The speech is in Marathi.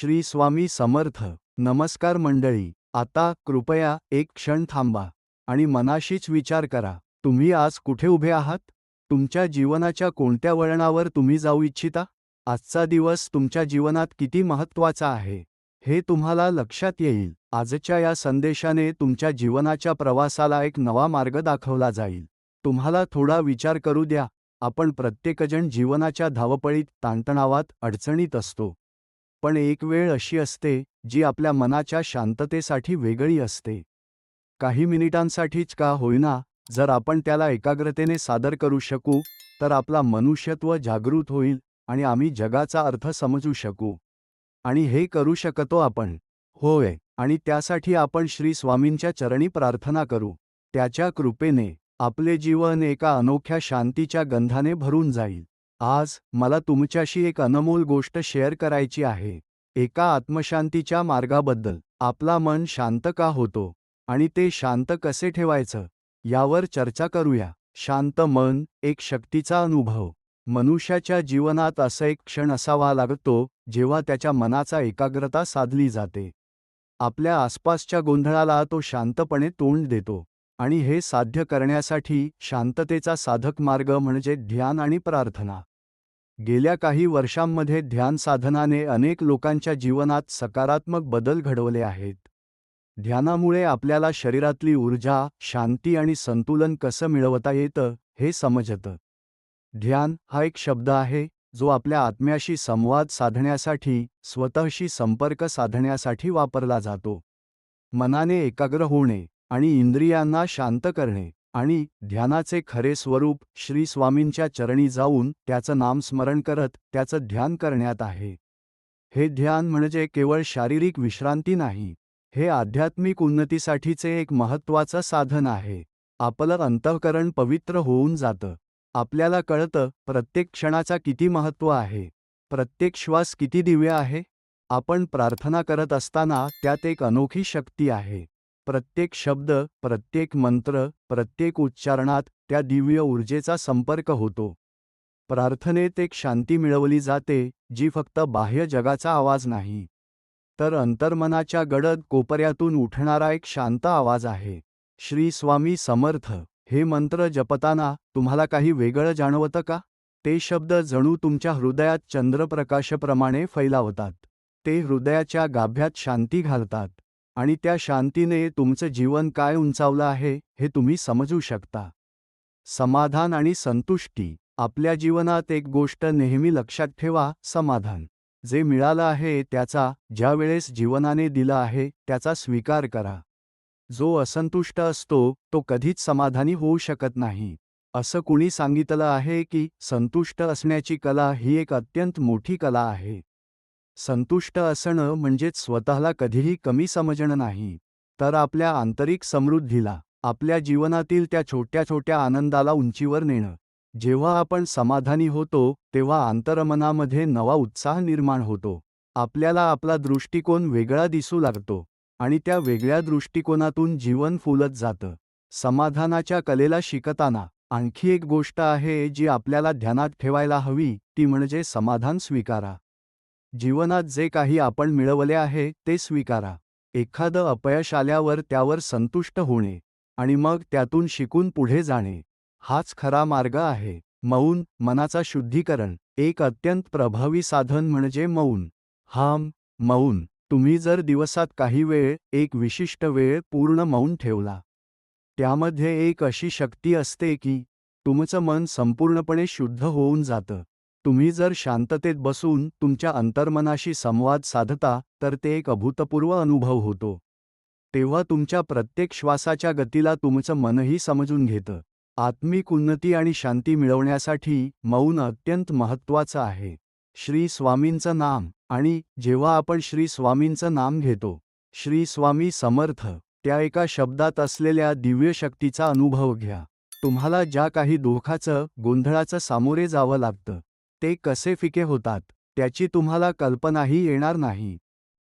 श्री स्वामी समर्थ. नमस्कार मंडळी आता कृपया एक क्षण थांबा आणि मनाशीच विचार करा. तुम्ही आज कुठे उभे आहात? तुमच्या जीवनाच्या कोणत्या वळणावर तुम्ही जाऊ इच्छिता? आजचा दिवस तुमच्या जीवनात किती महत्त्वाचा आहे? हे तुम्हाला लक्षात येईल. आजच्या या संदेशाने तुमच्या जीवनाच्या प्रवासाला एक नवा मार्ग दाखवला जाईल. तुम्हाला थोडा विचार करू द्या. आपण प्रत्येकजण जीवनाच्या धावपळीत ताणतणावात अडचणीत असतो. पण एक वेळ अशी असते जी आपल्या मनाच्या शांततेसाठी वेगळी असते. काही मिनिटांसाठीच का होईना जर आपण त्याला एकाग्रतेने सादर करू शकू तर आपला मनुष्यत्व जागृत होईल आणि आम्ही जगाचा अर्थ समजू शकू. आणि हे करू शकतो आपण. होय आणि त्यासाठी आपण श्री स्वामींच्या चरणी प्रार्थना करू. त्याच्या कृपेने आपले जीवन एका अनोख्या शांतीच्या गंधाने भरून जाईल. आज मला तुमच्याशी एक अनमोल गोष्ट शेअर करायची आहे. एका आत्मशांतीच्या मार्गाबद्दल. आपला मन शांत का होतो? आणि ते शांत कसे ठेवायचं? यावर चर्चा करूया. शांत मन एक शक्तीचा अनुभव. मनुष्याच्या जीवनात असा एक क्षण असावा लागतो जेव्हा त्याच्या मनाचा एकाग्रता साधली जाते. आपल्या आसपासच्या गोंधळाला तो शांतपणे तोंड देतो. आणि हे साध्य करण्यासाठी शांततेचा साधक मार्ग म्हणजे ध्यान आणि प्रार्थना. गेल्या काही वर्षांमध्ये ध्यान साधनाने अनेक लोकांच्या जीवनात सकारात्मक बदल घडवले आहेत. ध्यानामुळे आपल्याला शरीरातली ऊर्जा शांती आणि संतुलन कसं मिळवता येतं हे समजतं. ध्यान हा एक शब्द आहे जो आपल्या आत्म्याशी संवाद साधण्यासाठी स्वतःशी संपर्क साधण्यासाठी वापरला जातो. मनाने एकाग्र होणे आणि इंद्रियांना शांत करणे आणि ध्यानाचे खरे स्वरूप श्री स्वामींच्या चरणी जाऊन त्याचं नामस्मरण करत त्याचं ध्यान करण्यात आहे. हे ध्यान म्हणजे केवळ शारीरिक विश्रांती नाही हे आध्यात्मिक उन्नतीसाठीचे एक महत्त्वाचं साधन आहे. आपलं अंतःकरण पवित्र होऊन जातं. आपल्याला कळतं प्रत्येक क्षणाचा किती महत्त्व आहे. प्रत्येक श्वास किती दिव्य आहे? आपण प्रार्थना करत असताना त्यात एक अनोखी शक्ती आहे. प्रत्येक शब्द प्रत्येक मंत्र प्रत्येक उच्चारणात त्या दिव्य ऊर्जेचा संपर्क होतो. प्रार्थनेत एक शांती मिळवली जाते जी फक्त बाह्य जगाचा आवाज नाही. तर अंतर्मनाच्या गडद कोपऱ्यातून उठणारा एक शांत आवाज आहे. श्री स्वामी समर्थ हे मंत्र जपताना तुम्हाला काही वेगळं जाणवतं का? ते शब्द जणू तुमच्या हृदयात चंद्रप्रकाशप्रमाणे फैलावतात. ते हृदयाच्या गाभ्यात शांती घालतात. आणि त्या शांतीने तुमचं जीवन काय उंचावलं आहे हे तुम्ही समजू शकता. समाधान आणि संतुष्टी आपल्या जीवनात एक गोष्ट नेहमी लक्षात ठेवा समाधान. जे मिळालं आहे त्याचा ज्या वेळेस जीवनाने दिलं आहे त्याचा स्वीकार करा. जो असंतुष्ट असतो तो कधीच समाधानी होऊ शकत नाही. असं कुणी सांगितलं आहे की संतुष्ट असण्याची कला ही एक अत्यंत मोठी कला आहे. संतुष्ट असणं म्हणजेच स्वतःला कधीही कमी समजणं नाही. तर आपल्या आंतरिक समृद्धीला आपल्या जीवनातील त्या छोट्या छोट्या आनंदाला उंचीवर नेणं. जेव्हा आपण समाधानी होतो तेव्हा आंतरमनामध्ये नवा उत्साह निर्माण होतो. आपल्याला आपला दृष्टिकोन वेगळा दिसू लागतो आणि त्या वेगळ्या दृष्टिकोनातून जीवन फुलत जातं. समाधानाच्या कलेला शिकताना आणखी एक गोष्ट आहे जी आपल्याला ध्यानात ठेवायला हवी ती म्हणजे समाधान स्वीकारा. जीवनात जे काही आपण मिळवले आहे ते स्वीकारा. एखादं अपयश आल्यावर त्यावर संतुष्ट होणे आणि मग त्यातून शिकून पुढे जाणे. हाच खरा मार्ग आहे. मौन मनाचा शुद्धीकरण एक अत्यंत प्रभावी साधन म्हणजे मौन. हाम मौन. तुम्ही जर दिवसात काही वेळ एक विशिष्ट वेळ पूर्ण मौन ठेवला. त्यामध्ये एक अशी शक्ती असते की तुमचं मन संपूर्णपणे शुद्ध होऊन जातं. तुम्ही जर शांततेत बसून तुमच्या अंतर्मनाशी संवाद साधता तर ते एक अभूतपूर्व अनुभव होतो. तेव्हा तुमच्या प्रत्येक श्वासाच्या गतीला तुमचं मनही समजून घेतं. आत्मिक उन्नती आणि शांती मिळवण्यासाठी मौन अत्यंत महत्त्वाचं आहे. श्री स्वामींचं नाम आणि जेव्हा आपण श्री स्वामींचं नाम घेतो श्री स्वामी समर्थ त्या एका शब्दात असलेल्या दिव्य शक्तीचा अनुभव घ्या. तुम्हाला ज्या काही दुःखाचं गोंधळाचं सामोरे जावं लागतं ते कसे फिके होतात त्याची तुम्हाला कल्पनाही येणार नाही.